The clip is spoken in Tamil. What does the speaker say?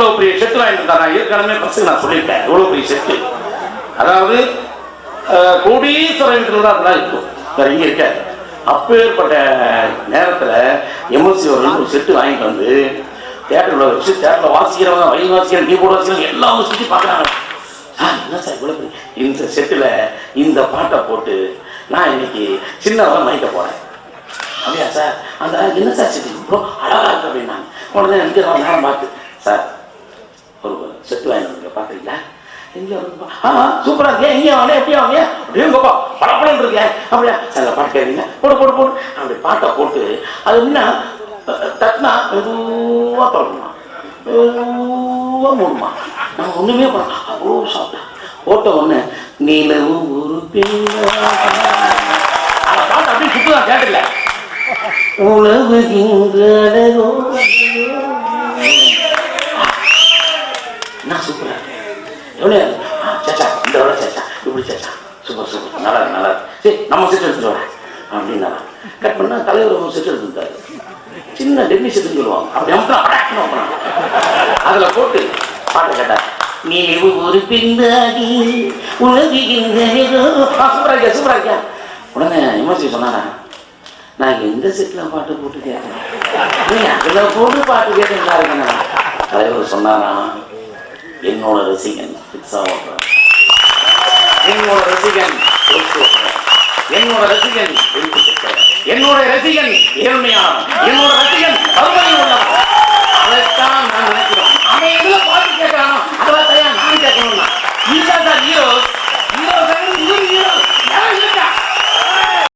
எவ்வளவு பெரிய செட்டு வாங்கிட்டு நான் ஏற்கனவே பசங்க நான் சொல்லியிருக்கேன் இவ்வளவு பெரிய செட்டு அதாவது கோடீஸ்வரன் வீட்டில் தான் அதெல்லாம் இருக்கும் வேற இங்க இருக்காரு? அப்பேற்பட்ட நேரத்துல எம்எஸ்சி அவர்கள் ஒரு செட்டு வாங்கிட்டு வந்து தேட்டரில் வச்சு தேட்டரில் வாசிக்கிறவங்க வயல் வாசிக்கிறவங்க கீபோர்டு வாசிக்கிறவங்க எல்லாம் சுற்றி பார்க்குறாங்க. என்ன சார் இவ்வளோ இந்த செட்டில் இந்த பாட்டை போட்டு நான் இன்னைக்கு சின்னவன் மைக்க போகிறேன் அப்படியா சார்? அந்த என்ன சார் செட்டு அழகாக இருக்கு அப்படின்னாங்க. உடனே எனக்கு நேரம் பார்த்து சார் செட்டு வாங்கி வந்து பார்க்குறீங்களா இங்கே ஆ சூப்பராக இருக்கேன் எங்கே வாங்க எப்படி வாங்க அப்படியே கோப்பா படப்படம் இருக்கேன் அப்படியா சார் பாட்டு கேட்குறீங்க போடு போடு போடு அப்படி பாட்டை போட்டு அது என்ன தட்டினா மெதுவாக தொடரணுமா மெதுவாக மூணுமா நம்ம ஒன்றுமே பண்ண அவ்வளோ சாப்பிட்டேன் போட்ட உடனே நீலவு ஒரு பிள்ளை அந்த பாட்டு அப்படியே சுற்றுதான் கேட்டல உழவு இங்கடகோ என்ன சூப்பரா இருக்கு எவ்வளோ ஆ சேச்சா இந்த வர சேச்சா இப்படி சேச்சா. Super super. நல்லா நல்லா சரி நம்ம செட் எடுத்துட்டு வரேன் அப்படின்னா கட் பண்ணா தலைவர் ஒரு செட் எடுத்துட்டாரு. சின்ன டெல்லி செட்டுன்னு சொல்லுவாங்க. அப்படி அமுத்தா அடாக்னு அமுத்துனாங்க. அதுல போட்டு பாட்டை கேட்டார் நினைவு ஒரு பின்னாடி உலகில் சூப்பராக்கியா உடனே விமர்சி சொன்னாரா நான் எந்த செட்டில் பாட்டு போட்டு கேட்டேன்? நீ அதில் போட்டு பாட்டு கேட்டேன் தலைவர் சொன்னாராம் என்னோட ரசிகன் பிக்ஸா ஓட்டுறேன் என்னோட ரசிகன் என்னோட ரசிகன் என்னோட ரசிகன் ஏழ்மையான என்னோட ரசிகன்